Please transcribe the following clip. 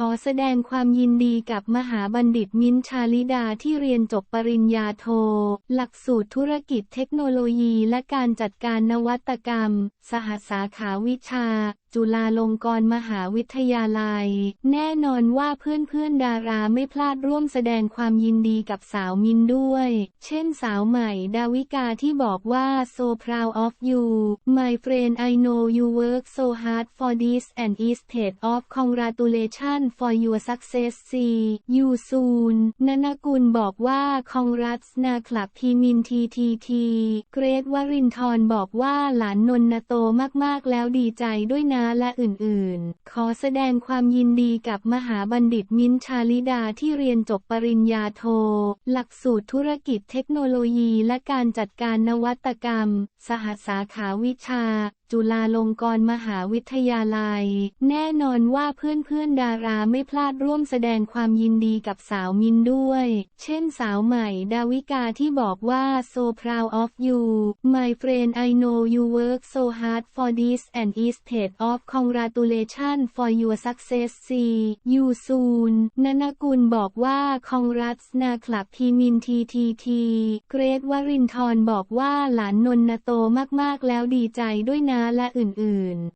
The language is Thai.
ขอแสดงความยินดีกับมหาบัณฑิตมิ้นชาลิดาที่เรียนจบปริญญาโท หลักสูตรธุรกิจเทคโนโลยีและการจัดการนวัตกรรม สหสาขาวิชา จุฬาลงกรณ์มหาวิทยาลัย แน่นอนว่าเพื่อนๆดาราไม่พลาดร่วมแสดงความยินดีกับสาวมินด้วย เช่นสาวใหม่ดาวิกาที่บอกว่า so proud of you my friend I know you work so hard for this and instead of congratulations for your success see you soon นนกุลบอกว่า congrats นาคลับทีมินทีทีทีเกรทวรินทร์บอกว่าหลานนนโตมากๆแล้วดีใจด้วยนะและอื่นๆ ขอแสดงความยินดีกับมหาบัณฑิตมิ้นชาลิดาที่เรียนจบปริญญาโท หลักสูตรธุรกิจเทคโนโลยีและการจัดการนวัตกรรม สหสาขาวิชาจุฬาลงกรณ์มหาวิทยาลัย แน่นอนว่าเพื่อนๆดาราไม่พลาดร่วมแสดงความยินดีกับสาวมินด้วย เช่นสาวใหม่ดาวิกาที่บอกว่า so proud of you my friend I know you work so hard for this and instead of congratulation for your success see you soon นนกุลบอกว่า congrats นาคลับทีมินทีทีทีเกรทวรินทร์บอกว่าหลานนนโตมากๆแล้วดีใจด้วยนะนะและอื่นๆ